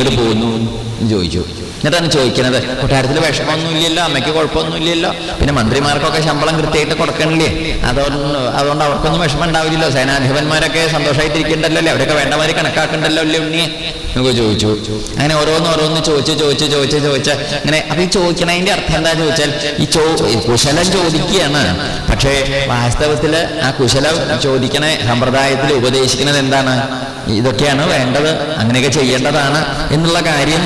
ഇങ്ങോട്ട് പോകുന്നു എന്ന് ചോദിച്ചു. എന്നിട്ടാണ് ചോദിക്കുന്നത് കൊട്ടാരത്തിൽ വിഷമമൊന്നുമില്ലല്ലോ അമ്മയ്ക്ക് കുഴപ്പമൊന്നുമില്ലല്ലോ. പിന്നെ മന്ത്രിമാർക്കൊക്കെ ശമ്പളം കൃത്യമായിട്ട് കൊടുക്കണില്ലേ? അതുകൊണ്ട് അതുകൊണ്ട് അവർക്കൊന്നും വിഷമം ഉണ്ടാവില്ലല്ലോ സേനാധിപന്മാരൊക്കെ സന്തോഷമായിട്ടിരിക്കണ്ടല്ലോ അല്ലേ അവരൊക്കെ വേണ്ടമാതിരി കണക്കാക്കണ്ടല്ലോ അല്ലേ ഉണ്ണിയെ എന്നൊക്കെ ചോദിച്ചു. അങ്ങനെ ഓരോന്ന് ഓരോന്ന് ചോദിച്ച് ചോദിച്ച് ചോദിച്ച് ചോദിച്ച് അങ്ങനെ അപ്പൊ ഈ ചോദിക്കണതിന്റെ അർത്ഥം എന്താ ചോദിച്ചാൽ ഈ ചോ കുശലം ചോദിക്കുകയാണ്. പക്ഷേ വാസ്തവത്തിൽ ആ കുശലം ചോദിക്കണ സമ്പ്രദായത്തിൽ ഉപദേശിക്കുന്നത് എന്താണ്? ഇതൊക്കെയാണ് വേണ്ടത്. അങ്ങനെയൊക്കെ ചെയ്യേണ്ടതാണ് എന്നുള്ള കാര്യം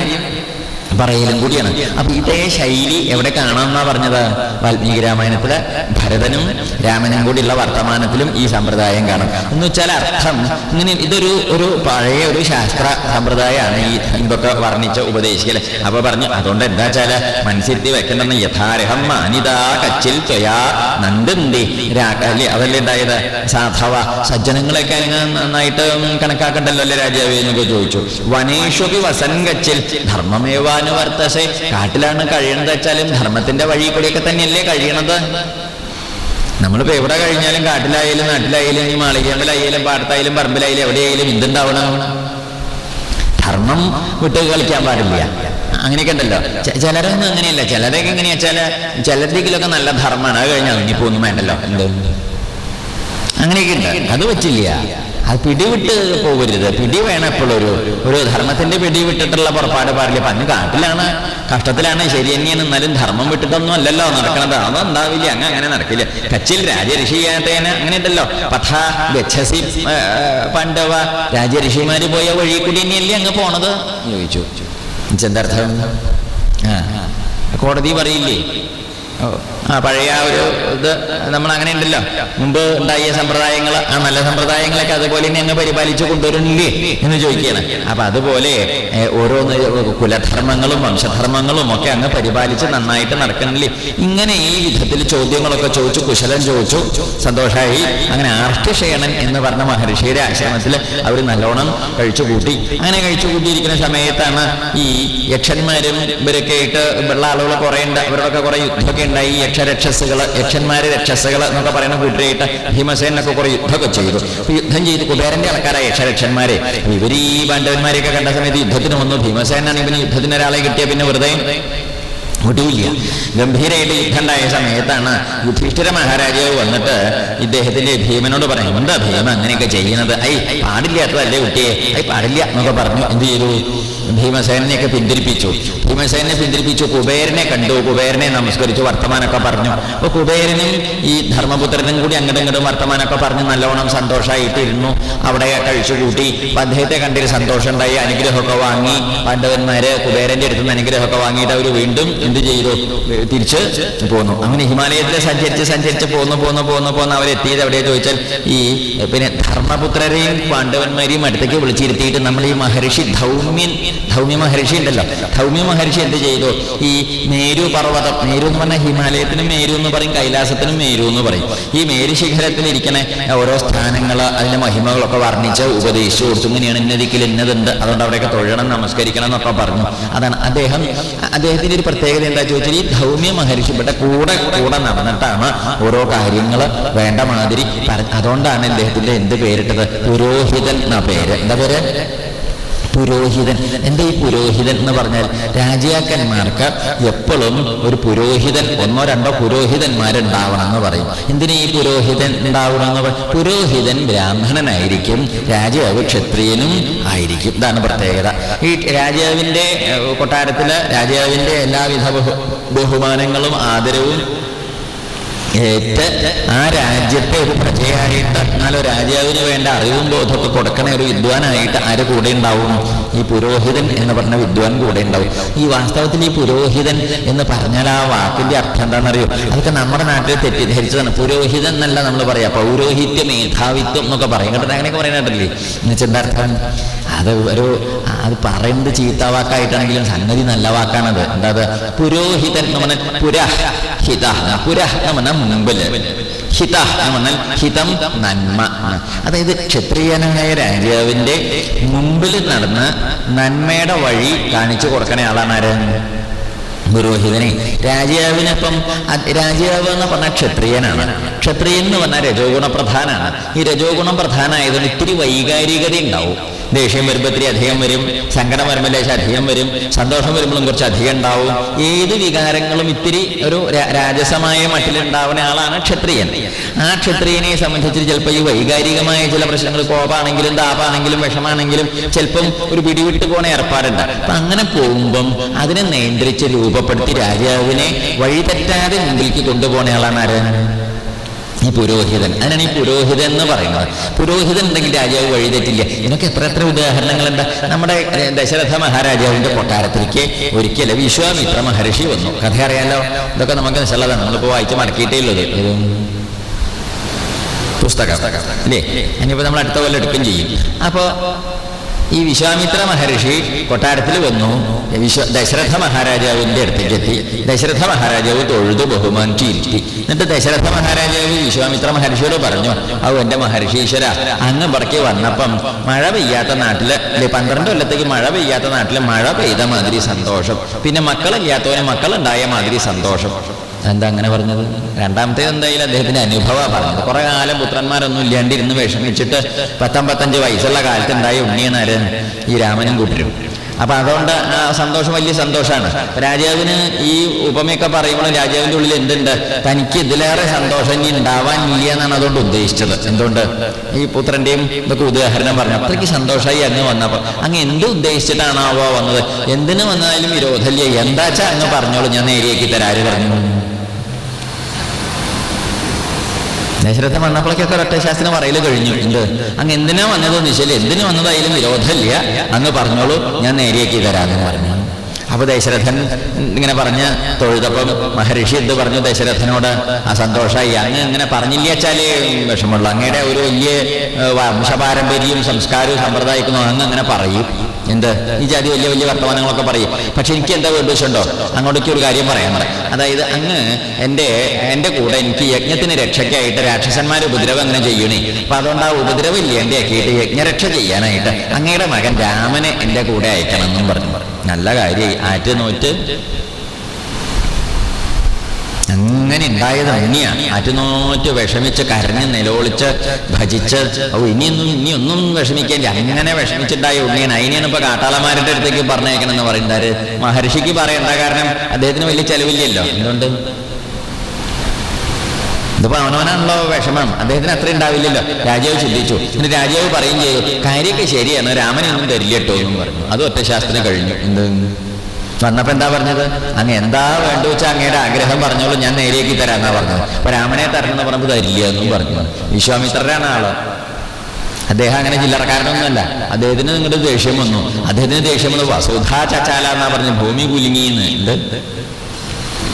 പറയലും കൂടിയാണ്. അപ്പൊ ഇതേ ശൈലി എവിടെ കാണാമെന്നാ പറഞ്ഞത്? വാൽമീകി രാമായണത്തിൽ ഭരതനും രാമനും കൂടിയുള്ള വർത്തമാനത്തിലും ഈ സമ്പ്രദായം കാണാം. എന്ന് വെച്ചാൽ അർത്ഥം ഇങ്ങനെ ഇതൊരു ഒരു പഴയ ഒരു ശാസ്ത്ര സമ്പ്രദായമാണ് ഈ ഇതൊക്കെ വർണിച്ച ഉപദേശിക്കൽ അപ്പൊ പറഞ്ഞു അതുകൊണ്ട് എന്താ വെച്ചാൽ മനസ്സിരുത്തി വെക്കണമെന്ന് യഥാരഹം മാനിതാ കച്ചിൽ ത്വയാ നന്ദന്തി. അല്ലേ അതല്ലേ ഉണ്ടായത് സാധവ സജ്ജനങ്ങളൊക്കെ നന്നായിട്ട് കണക്കാക്കണ്ടല്ലോ അല്ലേ രാജാവ് ചോദിച്ചു. വനേഷു വസൻ കച്ചിൽ. ധർമ്മമേവാനുവർത്തസെ കാട്ടിലാണ് കഴിയണത് വെച്ചാലും ധർമ്മത്തിന്റെ വഴി കൂടിയൊക്കെ തന്നെയല്ലേ കഴിയണത്? നമ്മളിപ്പോ എവിടെ കഴിഞ്ഞാലും കാട്ടിലായാലും നാട്ടിലായാലും ഈ മാളികമ്പലായാലും പാടത്തായാലും പറമ്പിലായാലും എവിടെയായാലും എന്തുണ്ടാവണം? ധർമ്മം വിട്ട് കളിക്കാൻ പാടില്ല. അങ്ങനെയൊക്കെ ഉണ്ടല്ലോ. ചിലരൊന്നും അങ്ങനെയല്ല. ചിലരൊക്കെ എങ്ങനെയാ ചില ചിലരെങ്കിലൊക്കെ നല്ല ധർമ്മമാണ്. അത് കഴിഞ്ഞാൽ ഇനിയിപ്പോ ഒന്നും വേണ്ടല്ലോ. എന്തോ? അങ്ങനെയൊക്കെ ഉണ്ട്. അത് പറ്റില്ല. അത് പിടിവിട്ട് പോകരുത്. പിടി വേണം എപ്പോഴൊരു ഒരു ധർമ്മത്തിന്റെ പിടി വിട്ടിട്ടുള്ള പുറപ്പാട് പാടില്ല. അപ്പൊ അന്ന് കാട്ടിലാണ്. കഷ്ടത്തിലാണ്. ശരി തന്നെയാണ്. എന്നാലും ധർമ്മം വിട്ടിട്ടൊന്നും അല്ലല്ലോ. നടക്കണത് അതുണ്ടാവില്ല അങ്ങ് അങ്ങനെ നടക്കില്ല. കച്ചിൽ രാജഋഷിയാത്തേന അങ്ങനെ ഉണ്ടല്ലോ പഥ ഗച്ഛസി പാണ്ഡവ രാജഋഷിമാര് പോയ വഴി കൂടി തന്നെയല്ലേ അങ്ങ് പോണത്? ചോദിച്ചു. ചെന്തർത്ഥം ആ. കോടതി പറയില്ലേ? ഓ, ആ പഴയ ആ ഒരു ഇത് നമ്മൾ അങ്ങനെ ഉണ്ടല്ലോ. മുമ്പ് ഉണ്ടായ സമ്പ്രദായങ്ങൾ ആ നല്ല സമ്പ്രദായങ്ങളൊക്കെ അതുപോലെ തന്നെ അങ്ങ് പരിപാലിച്ചു കൊണ്ടുവരുന്നില്ലേ എന്ന് ചോദിക്കുകയാണ്. അപ്പൊ അതുപോലെ ഓരോന്ന് കുലധർമ്മങ്ങളും വംശധർമ്മങ്ങളും ഒക്കെ അങ്ങ് പരിപാലിച്ച് നന്നായിട്ട് നടക്കണില്ലേ? ഇങ്ങനെ ഈ വിധത്തിൽ ചോദ്യങ്ങളൊക്കെ ചോദിച്ചു കുശലം ചോദിച്ചു സന്തോഷമായി അങ്ങനെ ആർട്ടിഷേണൻ എന്ന് പറഞ്ഞ മഹർഷിയുടെ ആശ്രമത്തിൽ അവർ നല്ലോണം കഴിച്ചു കൂട്ടി അങ്ങനെ കഴിച്ചു കൂട്ടിയിരിക്കുന്ന സമയത്താണ് ഈ യക്ഷന്മാരും ഇവരൊക്കെ ആയിട്ട് ഉള്ള ആളുകൾ കുറെ ഉണ്ട് അവരോടൊക്കെ കുറെ യുദ്ധമൊക്കെ ഉണ്ടായി. യക്ഷരക്ഷസുകൾ യക്ഷന്മാര് രക്ഷസുകൾ എന്നൊക്കെ പറയുന്ന കൂട്ടരായിട്ട് ഭീമസേനൊക്കെ കുറെ യുദ്ധമൊക്കെ ചെയ്തു. യുദ്ധം ചെയ്ത് കുബേരന്റെ ആൾക്കാരായ യക്ഷരക്ഷന്മാരെ. ഇവർ ഈ പാണ്ഡവന്മാരെയൊക്കെ കണ്ട സമയത്ത് യുദ്ധത്തിന് വന്നു. ഭീമസേനാണ് ഇവന് യുദ്ധത്തിന് ഒരാളെ കിട്ടിയ പിന്നെ വെറുതെ. ഒടുവില്ല ഗംഭീരമായിട്ട് യുദ്ധം ഉണ്ടായ സമയത്താണ് യുധിഷ്ഠിര മഹാരാജാവ് വന്നിട്ട് ഇദ്ദേഹത്തിന്റെ ഭീമനോട് പറഞ്ഞു എന്താ ഭീമ അങ്ങനെയൊക്കെ ചെയ്യുന്നത്? ഐ പാടില്ലാത്തതല്ലേ കുട്ടിയെ? ഐ പാടില്ല എന്നൊക്കെ പറഞ്ഞു. എന്ത് ചെയ്തു? ഭീമസേനനെയൊക്കെ പിന്തിരിപ്പിച്ചു. ഭീമസേനെ പിന്തിരിപ്പിച്ചു. കുബേരനെ കണ്ടു. കുബേരനെ നമസ്കരിച്ചു. വർത്തമാനമൊക്കെ പറഞ്ഞു. അപ്പൊ കുബേരനും ഈ ധർമ്മപുത്രനും കൂടി അങ്ങോട്ടും ഇങ്ങോട്ടും വർത്തമാനമൊക്കെ പറഞ്ഞ് നല്ലോണം സന്തോഷമായിട്ടിരുന്നു അവിടെ കഴിച്ചുകൂട്ടി അപ്പൊ അദ്ദേഹത്തെ കണ്ടൊരു സന്തോഷം ഉണ്ടായി അനുഗ്രഹമൊക്കെ വാങ്ങി. പാണ്ഡവന്മാര് കുബേരന്റെ അടുത്ത് നിന്ന് അനുഗ്രഹമൊക്കെ വാങ്ങിയിട്ട് അവർ വീണ്ടും എന്ത് ചെയ്തു? തിരിച്ച് പോന്നു. അങ്ങനെ ഹിമാലയത്തിൽ സഞ്ചരിച്ച് സഞ്ചരിച്ച് പോന്നു പോന്നു പോന്നു പോന്ന്. അവരെത്തിയത് എവിടെ ചോദിച്ചാൽ ഈ പിന്നെ ധർമ്മപുത്രരെയും പാണ്ഡവന്മാരെയും അടുത്തേക്ക് വിളിച്ചിരുത്തിയിട്ട് നമ്മൾ ഈ മഹർഷി ധൗമ്യൻ ധൗമ്യ മഹർഷി ഉണ്ടല്ലോ. ധൗമ്യ മഹർഷി എന്ത് ചെയ്തു? ഈ മേരു പർവതം മേരു എന്ന് പറഞ്ഞാൽ ഹിമാലയത്തിനും മേരു എന്ന് പറയും കൈലാസത്തിനും മേരു എന്ന് പറയും. ഈ മേരു ശിഖരത്തിൽ ഇരിക്കണ ഓരോ സ്ഥാനങ്ങൾ അതിന്റെ മഹിമകളൊക്കെ വർണിച്ച് ഉപദേശിച്ചു കൊടുത്തു. ഇങ്ങനെയാണ് ഇന്നതിക്കൽ ഇന്നതുണ്ട്. അതുകൊണ്ട് അവിടെയൊക്കെ തൊഴണം നമസ്കരിക്കണം എന്നൊക്കെ പറഞ്ഞു. അതാണ് അദ്ദേഹം അദ്ദേഹത്തിന്റെ ഒരു പ്രത്യേകത എന്താ ചോദിച്ചാൽ ഈ ധൗമ്യ മഹർഷിപ്പെട്ട കൂടെ കൂടെ നടന്നിട്ടാണ് ഓരോ കാര്യങ്ങൾ വേണ്ട മാതിരി അതുകൊണ്ടാണ് അദ്ദേഹത്തിന്റെ എന്ത് പേരിട്ടത്? പുരോഹിതൻ എന്ന പേര്. എന്താ പേര്? പുരോഹിതൻ. എന്താ ഈ പുരോഹിതൻ എന്ന് പറഞ്ഞാൽ രാജാക്കന്മാർക്ക് എപ്പോഴും ഒരു പുരോഹിതൻ ഒന്നോ രണ്ടോ പുരോഹിതന്മാരുണ്ടാവണം എന്ന് പറയും. എന്തിനാ ഈ പുരോഹിതൻ ഉണ്ടാവണം എന്ന് പറയും പുരോഹിതൻ ബ്രാഹ്മണനായിരിക്കും രാജാവ് ക്ഷത്രിയനും ആയിരിക്കും. ഇതാണ് പ്രത്യേകത. ഈ രാജാവിന്റെ കൊട്ടാരത്തിൽ രാജാവിന്റെ എല്ലാവിധ ബഹു- ബഹുമാനങ്ങളും ആദരവും ഏറ്റ് ആ രാജ്യത്തെ ഒരു പ്രജയായിട്ട് എന്നാലോ രാജാവിന് വേണ്ട അറിവും ബോധമൊക്കെ കൊടുക്കണ ഒരു വിദ്വാനായിട്ട് ആര് കൂടെ ഉണ്ടാവും? ഈ പുരോഹിതൻ എന്ന് പറഞ്ഞ വിദ്വാൻ കൂടെ ഉണ്ടാവും. ഈ വാസ്തവത്തിൽ ഈ പുരോഹിതൻ എന്ന് പറഞ്ഞാൽ ആ വാക്കിന്റെ അർത്ഥം എന്താണെന്നറിയോ? അതൊക്കെ നമ്മുടെ നാട്ടിൽ തെറ്റിദ്ധരിച്ചതാണ്. പുരോഹിതൻ എന്നല്ല നമ്മൾ പറയാം പൗരോഹിത്യ മേധാവിത്വം എന്നൊക്കെ പറയും. കേട്ടോ അങ്ങനെയൊക്കെ പറയുന്നുണ്ടല്ലേ? എന്നുവെച്ചാൽ എന്താ അർത്ഥം? അത് ഒരു അത് പറയുന്നത് ചീത്ത വാക്കായിട്ടാണെങ്കിലും സംഗതി നല്ല വാക്കാണത്. എന്താ പുരോഹിതൻ പറഞ്ഞാൽ പുര. എന്ന് പുരഹ മുമ്പിൽ ഹിത ഹിതഹ പറഞ്ഞാൽ ഹിതം നന്മ. അതായത് ക്ഷത്രിയനായ രാജാവിന്റെ മുമ്പിൽ നടന്ന് നന്മയുടെ വഴി കാണിച്ചു കൊടുക്കണ ആളാണ് ആര്? പുരോഹിതനെ. രാജാവിനൊപ്പം രാജാവ് എന്ന് പറഞ്ഞാൽ ക്ഷത്രിയനാണ്. ക്ഷത്രിയൻ എന്ന് പറഞ്ഞാൽ രജോ ഗുണപ്രധാനാണ് ഈ രജോഗുണം പ്രധാനമായതുകൊണ്ട് ഇത്തിരി വൈകാരികത ഉണ്ടാവും ദേഷ്യം വരുമ്പോൾ ഇത്തിരി അധികം വരും സങ്കടം വരുമ്പോൾ ലേശം അധികം വരും സന്തോഷം വരുമ്പോഴും കുറച്ച് അധികം ഉണ്ടാവും. ഏത് വികാരങ്ങളും ഇത്തിരി ഒരു രാജസമായ മട്ടിലുണ്ടാവുന്ന ആളാണ് ക്ഷത്രിയൻ. ആ ക്ഷത്രിയനെ സംബന്ധിച്ച് ചിലപ്പോൾ ഈ വൈകാരികമായ ചില പ്രശ്നങ്ങൾ കോപാണെങ്കിലും താപാണെങ്കിലും വിഷമാണെങ്കിലും ചിലപ്പം ഒരു പിടിവിട്ട് പോണ ഏർപ്പാടുണ്ട്. അപ്പൊ അങ്ങനെ പോകുമ്പം അതിനെ നിയന്ത്രിച്ച് രൂപപ്പെടുത്തി രാജാവിനെ വഴിതെറ്റാതെ മുമ്പിലേക്ക് ആളാണ് ആര്? ഈ പുരോഹിതൻ അതിനാണ് ഈ പുരോഹിതൻ എന്ന് പറയുന്നത്. പുരോഹിതൻ ഉണ്ടെങ്കിൽ രാജാവ് വഴിതെറ്റില്ല ഇതിനൊക്കെ എത്ര എത്ര ഉദാഹരണങ്ങളുണ്ട്. നമ്മുടെ ദശരഥ മഹാരാജാവിന്റെ കൊട്ടാരത്തിലേക്ക് ഒരിക്കൽ വിശ്വാമിത്ര മഹർഷി വന്നു. കഥ അറിയാലോ? ഇതൊക്കെ നമുക്ക് നിശ്ചലതാണ് നമ്മളിപ്പോൾ വായിച്ച് മടക്കിയിട്ടേ ഉള്ളത് പുസ്തകം. അല്ലേ ഇനിയിപ്പോൾ നമ്മൾ അടുത്ത കൊല്ലം എടുക്കുകയും ചെയ്യും. അപ്പോൾ ഈ വിശ്വാമിത്ര മഹർഷി കൊട്ടാരത്തിൽ വന്നു. വിശ്വ ദശരഥ മഹാരാജാവിന്റെ അടുത്തേക്കെത്തി. ദശരഥ മഹാരാജാവ് തൊഴുതു ബഹുമാനിച്ചിരുത്തി എന്നിട്ട് ദശരഥ മഹാരാജാവ് വിശ്വാമിത്ര മഹർഷിയോട് പറഞ്ഞു അവ എന്റെ മഹർഷീശ്വര അങ്ങ് പറക്കി വന്നപ്പം മഴ പെയ്യാത്ത നാട്ടിൽ അല്ലെ പന്ത്രണ്ട് കൊല്ലത്തേക്ക് മഴ പെയ്യാത്ത നാട്ടിൽ മഴ പെയ്ത മാതിരി സന്തോഷം. പിന്നെ മക്കളില്ലാത്തവന് മക്കളുണ്ടായ മാതിരി സന്തോഷം. എന്താ അങ്ങനെ പറഞ്ഞത്? രണ്ടാമത്തേത് എന്തായാലും അദ്ദേഹത്തിന്റെ അനുഭവമാണ് പറഞ്ഞത്. കുറെ കാലം പുത്രന്മാരൊന്നും ഇല്ലാണ്ടിരുന്ന് വിഷമിച്ചിട്ട് പത്തമ്പത്തഞ്ച് വയസ്സുള്ള കാലത്ത് ഉണ്ടായ ഉണ്ണിയെന്നാര് ഈ രാമനും കൂട്ടരും. അപ്പൊ അതുകൊണ്ട് സന്തോഷം വലിയ സന്തോഷമാണ്. രാജാവിന് ഈ ഉപമയൊക്കെ പറയുമ്പോൾ രാജാവിന്റെ ഉള്ളിൽ എന്തുണ്ട്? തനിക്ക് ഇതിലേറെ സന്തോഷം ഇനി ഉണ്ടാവാൻ ഇല്ല എന്നാണ് അതുകൊണ്ട് ഉദ്ദേശിച്ചത്. എന്തുകൊണ്ട്? ഈ പുത്രന്റെയും ഇതൊക്കെ ഉദാഹരണം പറഞ്ഞു. അത്രയ്ക്ക് സന്തോഷമായി അങ്ങ് വന്നപ്പോൾ അങ്ങ് എന്ത് ഉദ്ദേശിച്ചിട്ടാണാവോ വന്നത്? എന്തിനു വന്നാലും വിരോധമില്ല. എന്താച്ചാ അങ്ങ് പറഞ്ഞോളൂ. ഞാൻ നേരെയാക്കി തരാര് പറഞ്ഞു? ദശരഥൻ വന്നപ്പോഴേക്കൊക്കെ ഒറ്റശാസ്ത്രം പറയൽ കഴിഞ്ഞു. എന്ത്? അങ്ങ് എന്തിനാ വന്നതെന്ന് വെച്ചാൽ എന്തിനു വന്നതായാലും വിരോധമില്ല. അങ്ങ് പറഞ്ഞോളൂ ഞാൻ നേരെയാക്കി തരാമെന്ന് പറഞ്ഞു. അപ്പൊ ദശരഥൻ ഇങ്ങനെ പറഞ്ഞ് തൊഴുതപ്പം മഹർഷി എന്ത് പറഞ്ഞു ദശരഥനോട്? ആ സന്തോഷമായി അങ്ങ് ഇങ്ങനെ പറഞ്ഞില്ല വെച്ചാലേ വിഷമമുള്ളൂ അങ്ങയുടെ ഒരു വലിയ വംശപാരമ്പര്യവും സംസ്കാരവും സമ്പ്രദായിക്കുന്നു അങ്ങ് അങ്ങനെ പറയും. എന്ത്? ഈ ജാതി വലിയ വലിയ വർത്തമാനങ്ങളൊക്കെ പറയും. പക്ഷെ എനിക്ക് എന്താ വേണ്ടുവെച്ചുണ്ടോ അങ്ങോട്ടേക്ക് ഒരു കാര്യം പറയാൻ പറയാം. അതായത് അങ്ങ് എന്റെ എന്റെ കൂടെ എനിക്ക് യജ്ഞത്തിന് രക്ഷയ്ക്കായിട്ട് രാക്ഷസന്മാർ ഉപദ്രവം അങ്ങനെ ചെയ്യണേ. അപ്പൊ അതുകൊണ്ട് ആ ഉപദ്രവം ഇല്ലാണ്ടാക്കിയിട്ട് യജ്ഞരക്ഷ ചെയ്യാനായിട്ട്. അങ്ങയുടെ മകൻ രാമനെ എന്റെ കൂടെ അയക്കണം എന്നും പറഞ്ഞു. നല്ല കാര്യമായി. ആറ്റ് നോറ്റ്. അങ്ങനെ ഉണ്ടായത് അങ്ങനെയാ അറ്റുനോറ്റ് വിഷമിച്ച് കരഞ്ഞ് നിലവിളിച്ച് ഭജിച്ച് ഓ ഇനിയൊന്നും ഇനിയൊന്നും വിഷമിക്കേണ്ടി. അങ്ങനെ വിഷമിച്ചിട്ടായ ഉണ്ണിയൻ അതിനെയാണ് ഇപ്പൊ കാട്ടാളമാരുടെ അടുത്തേക്ക് പറഞ്ഞേക്കണം എന്ന് പറയുന്നത്. മഹർഷിക്ക് പറയണ്ട കാരണം അദ്ദേഹത്തിന് വലിയ ചെലവില്ലല്ലോ. എന്തുകൊണ്ട്? ഇതിപ്പോ അവനവനാണല്ലോ വിഷമം. അദ്ദേഹത്തിന് അത്ര ഉണ്ടാവില്ലല്ലോ. രാജാവ് ചിന്തിച്ചു. എന്നിട്ട് രാജാവ് പറയും ചെയ്തു. കാര്യമൊക്കെ ശരിയാണ്. രാമനൊന്നും തരില്ല കേട്ടോ എന്ന് പറഞ്ഞു. അത് ഒറ്റ ശാസ്ത്രം കഴിഞ്ഞു. എന്ത്? വന്നപ്പോ എന്താ പറഞ്ഞത്? അങ്ങ് എന്താ വേണ്ട വെച്ചാൽ അങ്ങയുടെ ആഗ്രഹം പറഞ്ഞോളൂ ഞാൻ നേരെയാക്കി തരാന്നാ പറഞ്ഞത്. അപ്പൊ രാമനെ തരണമെന്ന് പറഞ്ഞപ്പോൾ തരില്ല എന്നും പറഞ്ഞു. വിശ്വാമിത്രരാണ് ആൾ. അദ്ദേഹം അങ്ങനെ ചില്ലറക്കാരനൊന്നുമല്ല അദ്ദേഹത്തിന് നിങ്ങളുടെ ദേഷ്യം വന്നു. അദ്ദേഹത്തിന് ദേഷ്യം വന്നു. വസുധാ ചച്ചാല എന്നാ പറഞ്ഞു ഭൂമി കുലുങ്ങിന്ന് എന്ത്?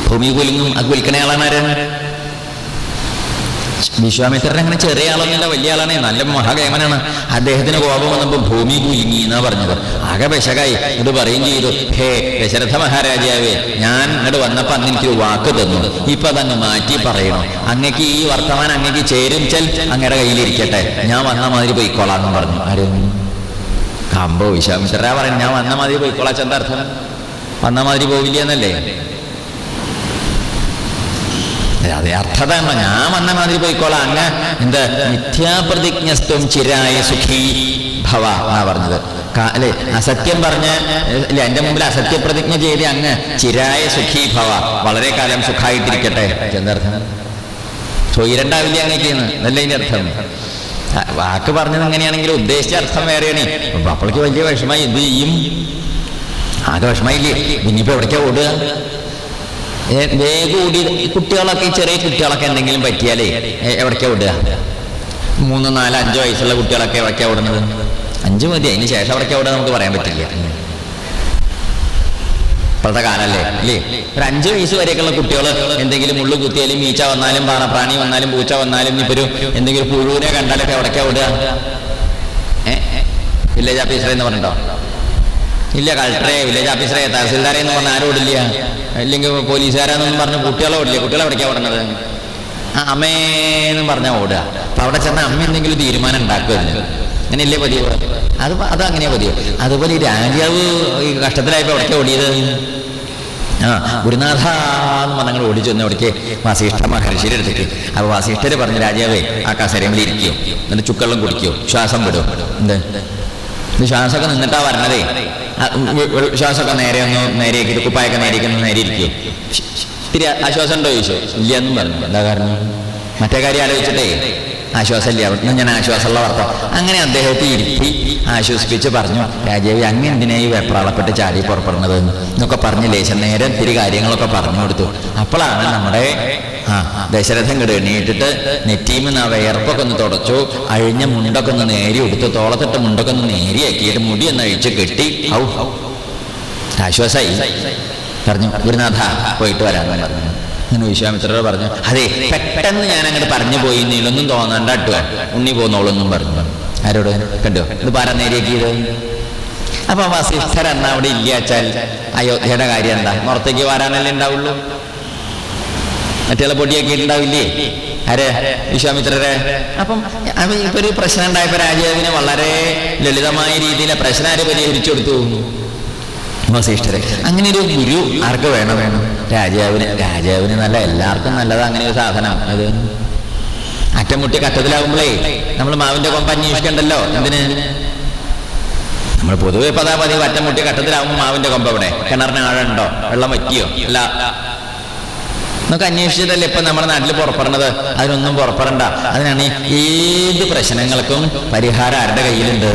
ഭൂമി കുലുങ്ങും. ആ കുലിക്കണയാളാണ് ആരാണ് വിശ്വാമിത്രൻ അങ്ങനെ ചെറിയ ആളൊന്നുമില്ല വലിയ ആളാണേ. നല്ല മഹാകേമനാണ് അദ്ദേഹത്തിന് കോപം വന്നപ്പോൾ ഭൂമി കുലുങ്ങി എന്നാ പറഞ്ഞത്. ആകെ വിശകായി. ഇത് പറയും ചെയ്തു ഹേ ദശരഥ മഹാരാജാവേ ഞാൻ ഇങ്ങോട്ട് വന്നപ്പോ അന്ന് എനിക്കൊരു വാക്ക് തന്നു. ഇപ്പൊ അതങ്ങ് മാറ്റി പറയണം. അങ്ങക്ക് ഈ വർത്തമാനം അങ്ങക്ക് ചെൽ അങ്ങയുടെ കയ്യിലിരിക്കട്ടെ. ഞാൻ വന്ന മാതിരി പോയിക്കോളാം എന്ന് പറഞ്ഞു. ആരും? കമ്പോ വിശ്വാമിത്ര പറയുന്നത് ഞാൻ വന്ന മാതിരി പോയിക്കോളാം ചെന്ത അർത്ഥം. വന്ന മാതിരി പോവില്ല എന്നല്ലേ? അതെ എന്താ ഞാൻ വന്ന മാതിരി പോയിക്കോളാം. അങ്ങ് എന്ത്? മിഥ്യാപ്രതിജ്ഞസ്ത്വം ചിരായ സുഖി ഭവ എന്നാ പറഞ്ഞത്. അല്ലെ അസത്യം പറഞ്ഞ് അല്ലെ എന്റെ മുമ്പിൽ അസത്യപ്രതിജ്ഞ ചെയ്ത് അങ്ങ് ചിരായ സുഖി ഭവ വളരെ കാലം സുഖായിട്ടിരിക്കട്ടെ. എന്തർത്ഥം സ്വൈരണ്ടാവില്ല അങ്ങേക്കെന്ന് ഇതിന്റെ അർത്ഥം? വാക്ക് പറഞ്ഞത് എങ്ങനെയാണെങ്കിലും ഉദ്ദേശിച്ച അർത്ഥം വേറെയാണ്. അപ്പൊ അപ്പോഴേക്ക് വലിയ വിഷമായി എന്ത് ചെയ്യും? ആകെ വിഷമായില്ലേ ഇനിയിപ്പോ എവിടേക്കാ ഓടുക? വേഗം ഓടി. കുട്ടികളൊക്കെ ചെറിയ കുട്ടികളൊക്കെ എന്തെങ്കിലും പറ്റിയാലേ എവിടേക്കാ ഓടുക? മൂന്ന് നാല് അഞ്ച് വയസ്സുള്ള കുട്ടികളൊക്കെ എവിടേക്കാ ഓടുന്നത്? അഞ്ച് മതി അതിന് ശേഷം എവിടേക്കാ ഓടുക നമുക്ക് പറയാൻ പറ്റില്ല. ഇപ്പോഴത്തെ കാലല്ലേ അല്ലേ ഒരു അഞ്ച് വയസ്സ് വരെയൊക്കെയുള്ള കുട്ടികൾ എന്തെങ്കിലും മുള്ളു കുത്തിയാലും മീച്ച വന്നാലും പ്രാണി വന്നാലും പൂച്ച വന്നാലും ഇപ്പൊ ഒരു എന്തെങ്കിലും പുഴുവിനെ കണ്ടാലൊക്കെ എവിടേക്കാ ഓടുക? ഏ. വില്ലേജ് ഓഫീസറെ എന്ന് പറഞ്ഞിട്ടോ? ഇല്ല കളക്ടറെ വില്ലേജ് ഓഫീസറെ തഹസിൽദാരെ എന്ന് പറഞ്ഞ ആരും ഓടില്ല. അല്ലെങ്കിൽ പോലീസുകാരാന്നൊന്നും പറഞ്ഞ് കുട്ടികളെ ഓടില്ല. കുട്ടികളെ എവിടേക്കാ ഓടണത്? ആ അമ്മേന്നും പറഞ്ഞാൽ ഓടുക. അപ്പൊ അവിടെ ചെന്ന അമ്മ എന്തെങ്കിലും തീരുമാനം ഉണ്ടാക്കുക അതിന് അങ്ങനെയല്ലേ പതിവ്? അത് അത് അങ്ങനെയാ പതിവ്. അതുപോലെ ഈ രാജാവ് ഈ കഷ്ടത്തിലായപ്പോ എവിടേക്കാ ഓടിയത്? ആ ഗുരുനാഥ എന്ന് പറഞ്ഞങ്ങൾ ഓടിച്ചു വന്ന് അവിടേക്ക് വാസിഷ്ഠ മഹർഷിയുടെ അടുത്തേക്ക്. അപ്പൊ വാസിഷ്ഠര് പറഞ്ഞു രാജാവേ ആ കസരയിൽ ഇരിക്കോ. എന്നിട്ട് ചുക്കള്ളം കുടിക്കോ. ശ്വാസം വിടും. എന്ത്? ശ്വാസമൊക്കെ നിന്നിട്ടാ വരണതേ. ശ്വാസമൊക്കെ നേരെ ഒന്ന് നേരെയാക്കിയിട്ട് കുപ്പായൊക്കെ നേരെയൊക്കെ നേരെ ഇരിക്കും ഇത്തിരി ആശ്വാസം ഉണ്ടോ ചോദിച്ചോ? ഇല്ല എന്നും പറഞ്ഞു. എന്താ കാരണം? മറ്റേ കാര്യം ആലോചിച്ചിട്ടേ. ആശ്വാസമില്ല. ഞാൻ ആശ്വാസമുള്ള വാർത്ത. അങ്ങനെ അദ്ദേഹത്തെ ഇരുത്തി ആശ്വസിപ്പിച്ച് പറഞ്ഞു രാജേവി അങ്ങ് എന്തിനാ ഈ വെപ്രാളപ്പെട്ട് ചാടി പുറപ്പെടുന്നത്? എന്നൊക്കെ പറഞ്ഞ് ലേശം നേരെ ഇത്തിരി കാര്യങ്ങളൊക്കെ പറഞ്ഞു കൊടുത്തു. അപ്പോഴാണ് നമ്മുടെ ആ ദശരഥൻ കിട എണീറ്റിട്ട് നെറ്റീമെന്ന് ആ വിയർപ്പൊക്കെ ഒന്ന് തുടച്ചു അഴിഞ്ഞ മുണ്ടൊക്കെ ഒന്ന് നേരി കൊടുത്തു തോളത്തിട്ട് മുണ്ടൊക്കെ ഒന്ന് നേരിയാക്കിയിട്ട് മുടി ഒന്ന് അഴിച്ച് കെട്ടി ആശ്വാസമായി പറഞ്ഞു ഗുരുനാഥ പോയിട്ട് വരാമെന്ന് പറഞ്ഞു. അങ്ങനെ വിശ്വാമിത്രരോട് പറഞ്ഞു അതെ പെട്ടെന്ന് ഞാൻ അങ്ങോട്ട് പറഞ്ഞു പോയി നീളൊന്നും തോന്നണ്ട അട്ടുക ഉണ്ണി പോന്നോളൊന്നും പറഞ്ഞു. ആരോട്? കണ്ടോ? ഇത് പാരാ നേരിയാക്കിയത് അപ്പൊ വസിഷ്ഠർ എന്നാ അവിടെ ഇല്ലാച്ചാൽ അയോധ്യയുടെ കാര്യം എന്താ? പുറത്തേക്ക് വരാനല്ലേ ഉണ്ടാവുള്ളൂ? മറ്റുള്ള പൊടിയാക്കിയിട്ടുണ്ടാവില്ലേ? ആരെ? വിശ്വാമിത്രരെ അപ്പം ഇപ്പൊ ഒരു പ്രശ്നം ഉണ്ടായപ്പോ രാജാവിനെ വളരെ ലളിതമായ രീതിയിലെ പ്രശ്നം ആര് പരിഹരിച്ചു കൊടുത്തു? വസിഷ്ഠരെ അങ്ങനെ ഒരു ഗുരു ആർക്ക് വേണം? വേണം രാജാവിന്. രാജാവിന് നല്ല എല്ലാവർക്കും നല്ലത് അങ്ങനെ ഒരു സാധനം. അത് അറ്റമുട്ടി കട്ടത്തിലാവുമ്പോഴേ നമ്മൾ മാവിന്റെ കൊമ്പ് അന്വേഷിക്കണ്ടല്ലോ? എന്തിന്? നമ്മൾ പൊതുവെ പതാ പതിവ് അറ്റമുട്ടി കട്ടത്തിലാവുമ്പോൾ മാവിന്റെ കൊമ്പ് അവിടെ. കിണറിന് ആഴുണ്ടോ വെള്ളം വറ്റിയോ? അല്ല. നമുക്ക് അന്വേഷിച്ചിട്ടല്ലേ ഇപ്പൊ നമ്മുടെ നാട്ടിൽ പുറപ്പെടേണ്ടത് അതിനൊന്നും പുറപ്പെടണ്ട. അതിനാണ് ഏത് പ്രശ്നങ്ങൾക്കും പരിഹാരം ആരുടെ കയ്യിലുണ്ട്?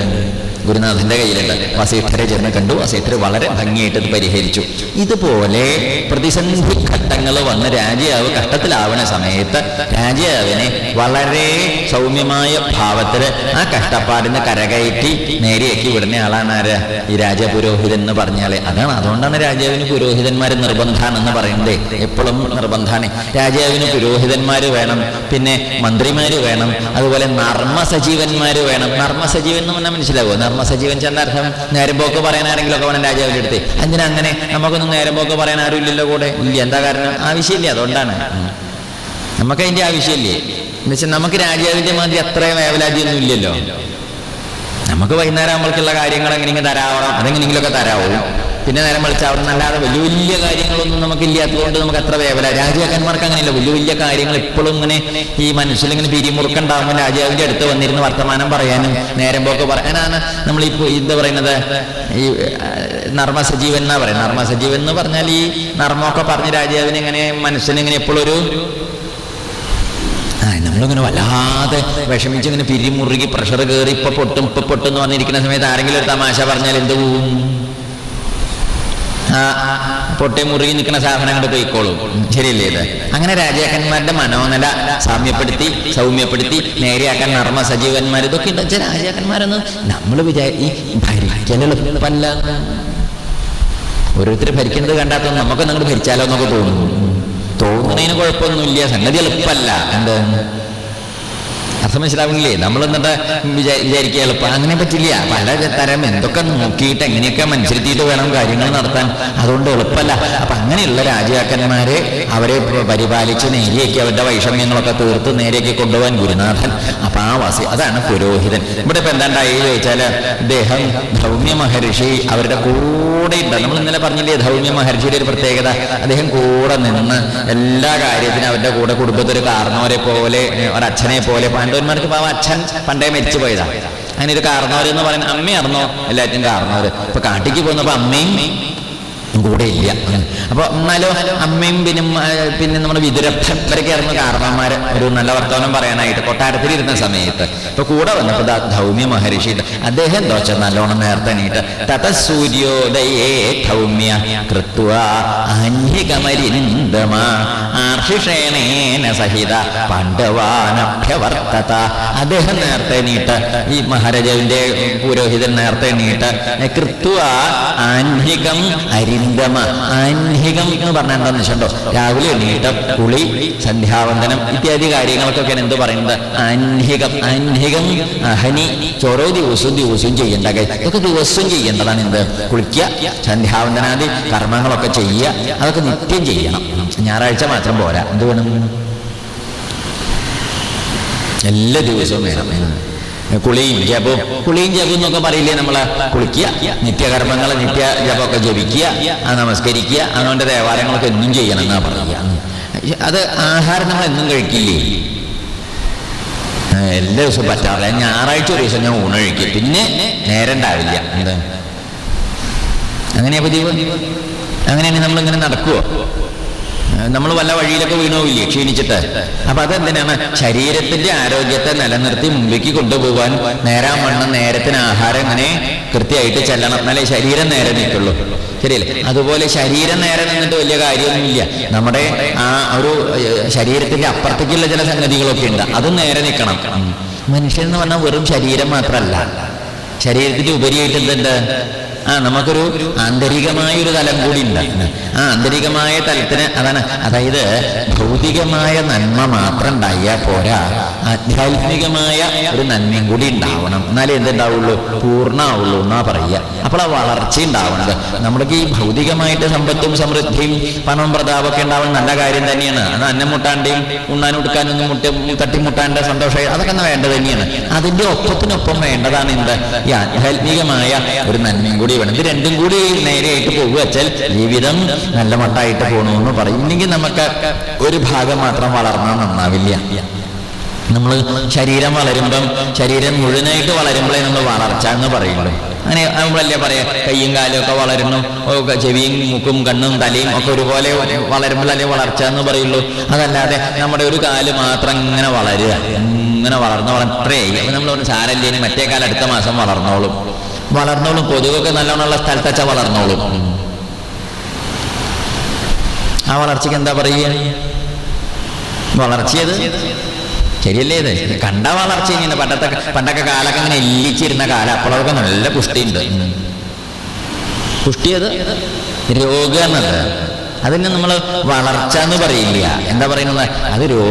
ഗുരുനാഥന്റെ കയ്യിലുണ്ട്. വസീഠരെ ചെന്ന് കണ്ടു. വസീഠർ വളരെ ഭംഗിയായിട്ട് ഇത് പരിഹരിച്ചു. ഇതുപോലെ പ്രതിസന്ധി ഘട്ടങ്ങൾ വന്ന് രാജാവ് കഷ്ടത്തിലാവുന്ന സമയത്ത് രാജാവിനെ വളരെ സൗമ്യമായ ഭാവത്തിൽ ആ കഷ്ടപ്പാടിന് കരകയറ്റി നേരെയാക്കി വിടുന്ന ആളാണ് ആര്? ഈ രാജപുരോഹിതൻ എന്ന് പറഞ്ഞാൽ അതാണ്. അതുകൊണ്ടാണ് രാജാവിന് പുരോഹിതന്മാർ നിർബന്ധാണെന്ന് പറയുന്നത്. എപ്പോഴും നിർബന്ധാണ്. രാജാവിന് പുരോഹിതന്മാര് വേണം പിന്നെ മന്ത്രിമാര് വേണം അതുപോലെ നർമ്മ സജീവന്മാര് വേണം. നർമ്മ സജീവൻ എന്ന് പറഞ്ഞാൽ മനസ്സിലാവുമോ നർമ്മ സജീവൻ ചെന്ന അർത്ഥം നേരമ്പോക്ക് പറയാൻ ആരെങ്കിലും ഒക്കെ വേണം രാജാവിന്റെ അടുത്ത്. എന്തിനാ അങ്ങനെ നമുക്കൊന്നും നേരമ്പോക്ക് പറയാൻ ആരുമില്ലല്ലോ കൂടെ. ഇല്ല എന്താ കാരണം? ആവശ്യമില്ല അതുകൊണ്ടാണ്. ഉം. നമുക്ക് അതിന്റെ ആവശ്യമില്ലേ എന്നുവെച്ചാൽ നമുക്ക് രാജാവിന്റെ മാതിരി അത്രയും വേവലാതിയൊന്നും ഇല്ലല്ലോ. നമുക്ക് വൈകുന്നേരം ആകുമ്പോഴേക്കുള്ള കാര്യങ്ങൾ എങ്ങനെ എങ്ങനെയെങ്കിലും തരാവണം. അതെങ്ങനെയെങ്കിലുമൊക്കെ തരാവൂ. പിന്നെ നേരം വിളിച്ച അവിടെ നല്ലാതെ വലിയ വലിയ കാര്യങ്ങളൊന്നും നമുക്കില്ലാത്തതുകൊണ്ട് നമുക്ക് അത്ര വേവല. രാജാക്കന്മാർക്ക് അങ്ങനെയല്ല. വലിയ വലിയ കാര്യങ്ങൾ ഇപ്പോഴും ഇങ്ങനെ ഈ മനസ്സിലിങ്ങനെ പിരിമുറുക്കുണ്ടാകുമ്പോൾ രാജാവിന്റെ അടുത്ത് വന്നിരുന്ന് വർത്തമാനം പറയാനും നേരം പോക്ക് പറയാനാണ് നമ്മൾ ഈ ഇത് പറയുന്നത്. ഈ നർമ്മ സജീവൻ എന്നാ പറയുന്നത്. നർമ്മ സജീവൻ എന്ന് പറഞ്ഞാൽ ഈ നർമ്മമൊക്കെ പറഞ്ഞ് രാജാവിനെങ്ങനെ ഇങ്ങനെ എപ്പോഴൊരു നമ്മളിങ്ങനെ വല്ലാതെ വിഷമിച്ച് ഇങ്ങനെ പിരിമുറുകി പ്രഷർ കയറി ഇപ്പൊ പൊട്ടും ഇപ്പൊ പൊട്ടും എന്ന് പറഞ്ഞിരിക്കുന്ന സമയത്ത് ആരെങ്കിലും ഒരു തമാശ പറഞ്ഞാൽ എന്ത് പോവും? ആ പൊട്ടി മുറുകി നിൽക്കുന്ന സാധനം അങ്ങോട്ട് ശരിയല്ലേ ഇത്? അങ്ങനെ രാജാക്കന്മാരുടെ മനോനില സാമ്യപ്പെടുത്തി സൗമ്യപ്പെടുത്തി നേരെയാക്കാൻ നർമ്മ സജീവന്മാർ ഇതൊക്കെ ഉണ്ട്. വെച്ചാൽ രാജാക്കന്മാരൊന്നും നമ്മൾ വിചാരി ഈ ഓരോരുത്തർ ഭരിക്കുന്നത് കണ്ടാത്തൊന്നും നമുക്ക് അങ്ങോട്ട് ഭരിച്ചാലോ എന്നൊക്കെ തോന്നുന്നു തോന്നുന്നതിന് കുഴപ്പമൊന്നുമില്ല. സംഗതി എളുപ്പമല്ല. എന്ത് അർത്ഥം മനസ്സിലാവുന്നില്ലേ? നമ്മൾ എന്നിട്ട് വിചാ- വിചാരിക്കുക എളുപ്പം. അങ്ങനെ പറ്റില്ല. പല തരം എന്തൊക്കെ നോക്കിയിട്ട് എങ്ങനെയൊക്കെ മനസ്സിരുത്തിയിട്ട് വേണം കാര്യങ്ങൾ നടത്താൻ. അതുകൊണ്ട് എളുപ്പമല്ല. അപ്പൊ അങ്ങനെയുള്ള രാജാക്കന്മാരെ അവരെ പരിപാലിച്ച് നേരെയൊക്കെ അവരുടെ വൈഷമ്യങ്ങളൊക്കെ തീർത്ത് നേരെയൊക്കെ കൊണ്ടുപോകാൻ ഗുരുനാഥൻ. അപ്പൊ ആ വാസി അതാണ് പുരോഹിതൻ. ഇവിടെ ഇപ്പൊ എന്താണ്ടായി ചോദിച്ചാൽ ഇദ്ദേഹം ധൗമ്യ മഹർഷി അവരുടെ കൂടെ ഉണ്ട് നമ്മൾ ഇന്നലെ പറഞ്ഞില്ലേ ധൗമ്യ മഹർഷിയുടെ ഒരു പ്രത്യേകത? അദ്ദേഹം കൂടെ നിന്ന് എല്ലാ കാര്യത്തിനും അവരുടെ കൂടെ കുടുംബത്തിൽ ഒരു കാരണവരെ പോലെ ഒരച്ഛനെ പോലെ പാണ്ഡവന്മാർക്ക് പോവാൻ അച്ഛൻ പണ്ടേ മരിച്ചു പോയതാണ് അങ്ങനെ ഒരു കാരണവർ എന്ന് അമ്മ അറിഞ്ഞോ എല്ലാറ്റും കാരണവർ ഇപ്പൊ കാട്ടിക്ക് പോകുന്നപ്പോ അമ്മയും കൂടെ ഇല്ല അപ്പൊ എന്നാലോ അമ്മയും പിന്നെ പിന്നെ നമ്മുടെ വിതുരഭൻ വരയ്ക്ക് ഇറങ്ങുന്ന കാരണന്മാർ ഒരു നല്ല വർത്തമാനം പറയാനായിട്ട് കൊട്ടാരത്തിൽ ഇരുന്ന സമയത്ത് ഇപ്പൊ കൂടെ വന്നപ്പോ ധൗമ്യ മഹർഷി അദ്ദേഹം ദോച്ച നല്ലോണം നേർത്തനീട്ട് തത സൂര്യോദയേ ധൗമ്യ കൃത്വ അന്യകമരിന്ദമ ആർഷിഷേണേന സഹിത പാണ്ഡവാനഭ്യവർത്തത. അദ്ദേഹം നേരത്തെ നീട്ട് ഈ മഹാരാജാവിന്റെ പുരോഹിതൻ നേരത്തെ നീട്ട് കൃത്വ ആന്ഹികം അരിന്തമ ആൻഹികം എന്ന് പറഞ്ഞാൽ എന്താന്ന് വെച്ചിട്ടുണ്ടോ? രാവിലെ നീട്ടം കുളി സന്ധ്യാവന്തനം ഇത്യാദി കാര്യങ്ങൾക്കൊക്കെ എന്ത് പറയുന്നത്? ആൻഹികം ആൻഹികം അഹനി ചോരോ ദിവസവും ദിവസവും ചെയ്യേണ്ട ഇതൊക്കെ ദിവസവും ചെയ്യേണ്ടതാണ് എന്ത്? കുളിക്കുക സന്ധ്യാവന്തനാദി കർമ്മങ്ങളൊക്കെ ചെയ്യുക അതൊക്കെ നിത്യം ചെയ്യണം. ഞായറാഴ്ച മാത്രം പോരാ. എന്ത് വേണം? എല്ലാ ദിവസവും വേണം. കുളിയും ജപവും. കുളിയും ജപവും എന്നൊക്കെ പറയില്ലേ നമ്മൾ? കുളിക്കുക നിത്യകർമ്മങ്ങൾ നിത്യ ജപമൊക്കെ ജപിക്കുക നമസ്കരിക്കുക അങ്ങനത്തെ ദേവാലയങ്ങളൊക്കെ എന്നും ചെയ്യണം എന്നാ പറയുക. അത് ആഹാരം നമ്മൾ എന്നും കഴിക്കില്ലേ? എല്ലാ ദിവസവും പറ്റാറില്ല. ഞായറാഴ്ച ഒരു ദിവസം ഞാൻ ഊണഴിക്കും പിന്നെ നേരം ഉണ്ടാവില്ല. എന്താ അങ്ങനെയാ പതിവ്? അങ്ങനെയാണെങ്കിൽ നമ്മളിങ്ങനെ നടക്കുവോ? നമ്മൾ വല്ല വഴിയിലൊക്കെ വീണോവില്ലേ ക്ഷീണിച്ചിട്ട്. അപ്പൊ അതെന്തിനാണ്? ശരീരത്തിന്റെ ആരോഗ്യത്തെ നിലനിർത്തി മുമ്പിലേക്ക് കൊണ്ടുപോകാൻ നേരാൻ മണ്ണ് നേരത്തിന് ആഹാരം അങ്ങനെ കൃത്യമായിട്ട് ചെല്ലണം. എന്നാലേ ശരീരം നേരെ നിൽക്കുള്ളൂ. ശരിയല്ലേ? അതുപോലെ ശരീരം നേരെ നിന്നിട്ട് വലിയ കാര്യമൊന്നുമില്ല. നമ്മുടെ ആ ഒരു ശരീരത്തിന്റെ അപ്പുറത്തേക്കുള്ള ചില സംഗതികളൊക്കെ ഉണ്ട്. അത് നേരെ നിൽക്കണം. മനുഷ്യൻ എന്ന് പറഞ്ഞാൽ വെറും ശരീരം മാത്രമല്ല. ശരീരത്തിന്റെ ഉപരിയായിട്ട് എന്തുണ്ട്? ആ നമുക്കൊരു ആന്തരികമായ ഒരു തലം കൂടി ഉണ്ട് ആ ആന്തരികമായ തലത്തിന് അതാണ്. അതായത് ഭൗതികമായ നന്മ മാത്രം ഉണ്ടായാൽ പോരാ. ആധ്യാത്മികമായ ഒരു നന്മയും കൂടി ഉണ്ടാവണം. എന്നാലേ എന്തുണ്ടാവുള്ളൂ? പൂർണമാവുള്ളൂ എന്നാ പറയുക. അപ്പോൾ ആ വളർച്ച ഉണ്ടാവുന്നത് നമ്മൾക്ക് ഈ ഭൗതികമായിട്ട് സമ്പത്തും സമൃദ്ധിയും പണം പ്രതാപമൊക്കെ ഉണ്ടാവുന്ന നല്ല കാര്യം തന്നെയാണ്. അത് അന്നം മുട്ടാണ്ടെയും ഉണ്ണാനും ഉടുക്കാനൊന്നും മുട്ട തട്ടിമുട്ടാണ്ട സന്തോഷം അതൊക്കെ വേണ്ടത് തന്നെയാണ്. അതിന്റെ ഒപ്പത്തിനൊപ്പം വേണ്ടതാണ് എന്ത്? ഈ ആധ്യാത്മികമായ ഒരു നന്മയും കൂടി വേണം ഇത് രണ്ടും കൂടി നേരെയായിട്ട് പോകുക വെച്ചാൽ ജീവിതം നല്ല മട്ടായിട്ട് പോകണമെന്ന് പറയും. ഇല്ലെങ്കിൽ നമുക്ക് ഒരു ഭാഗം മാത്രം വളർന്നാൽ നന്നാവില്ല. നമ്മൾ ശരീരം വളരുമ്പം ശരീരം മുഴുവനായിട്ട് വളരുമ്പോഴേ നമ്മൾ വളർച്ച എന്ന് പറയുള്ളൂ. അങ്ങനെ നമ്മളല്ലേ പറയാം കയ്യും കാലും ഒക്കെ വളരുന്നു ചെവിയും മുക്കും കണ്ണും തലയും ഒക്കെ ഒരുപോലെ വളരുമ്പോഴല്ലേ വളർച്ച എന്ന് പറയുള്ളൂ. അതല്ലാതെ നമ്മുടെ ഒരു കാൽ മാത്രം ഇങ്ങനെ വളരുക. ഇങ്ങനെ വളർന്ന് വളർന്നേ നമ്മൾ സാരല്ലേന് മറ്റേ കാലം അടുത്ത മാസം വളർന്നോളും. വളർന്നോളും കൊതുകൊക്കെ നല്ലോണമുള്ള സ്ഥലത്ത് വെച്ചാൽ വളർന്നോളും. ആ വളർച്ചയ്ക്ക് എന്താ പറയുക? വളർച്ചയത് ശരിയല്ലേ ഇത്? കണ്ട വളർച്ച ഇങ്ങനെ പണ്ടത്തെ പണ്ടൊക്കെ കാലൊക്കെ അങ്ങനെ എല്ലിച്ചിരുന്ന കാലം. അപ്പോഴൊക്കെ നല്ല പുഷ്ടിയുണ്ട്. പുഷ്ടിയത് രോഗം എന്നത്. അതിന് നമ്മൾ വളർച്ച എന്ന് പറയില്ല. എന്താ പറയുന്നത്? അത് രോഗം